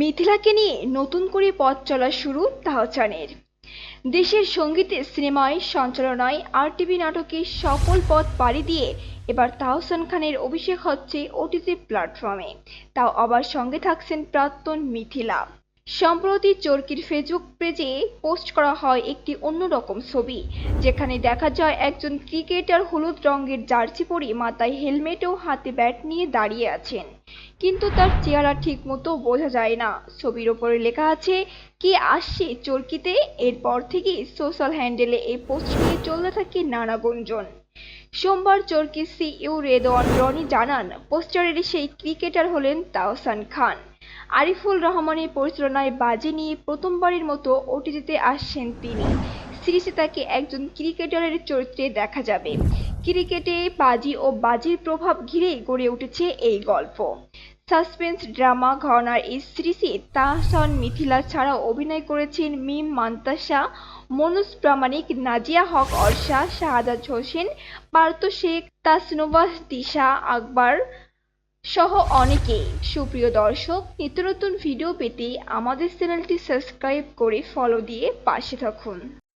মিথিলাকে নিয়ে নতুন করে পথ চলা শুরু তাহসানের দেশের সঙ্গীতে, সিনেমায়, সঞ্চালনায়, আর টিভি নাটকে সফল পথ পাড়ি দিয়ে এবার তাহসান খানের অভিষেক হচ্ছে ওটিটি প্ল্যাটফর্মে তাও আবার সঙ্গে থাকছেন প্রাক্তন মিথিলা। সম্প্রতি চরকির ফেসবুক পেজে পোস্ট করা হয় একটি অন্যরকম ছবি, যেখানে দেখা যায় একজন ক্রিকেটার হলুদ রঙের জার্সি পরে মাথায় হেলমেট ও হাতে ব্যাট নিয়ে দাঁড়িয়ে আছেন। কিন্তু তার চেহারা ঠিকমতো বোঝা যায় না। ছবির ওপরে লেখা আছে, কি আসছে চরকিতে? এরপর থেকেই সোশ্যাল হ্যান্ডেলে এই পোস্ট নিয়ে চলতে থাকে নানা গুঞ্জন। সোমবার চরকি সিইও রেদওয়ান রনি জানান, পোস্টারের সেই ক্রিকেটার হলেন তাওসান খান। আরিফুল রহমানের পরিচালনায় বাজি নিয়ে প্রথমবারের মতো ওটিটিতে আসছেন তিনি। সিরিজে তাকে একজন ক্রিকেটারের চরিত্রে দেখা যাবে। ক্রিকেটে বাজি ও বাজির প্রভাব ঘিরেই গড়ে উঠেছে এই গল্প। সাসপেন্স ড্রামা ঘরানার এই সিরিজে তাহসান মিথিলা ছাড়াও অভিনয় করেছেন মিম মান্তাসা, মনোজ প্রামাণিক, নাজিয়া হক অর্ষা, শাহাদাত হোসেন, পার্থ শেখ তাসনুবাহ দিশা আকবর সহ অনেকেই। সুপ্রিয় দর্শক, নিত্য নতুন ভিডিও পেতে আমাদের চ্যানেলটি সাবস্ক্রাইব করে ফলো দিয়ে পাশে থাকুন।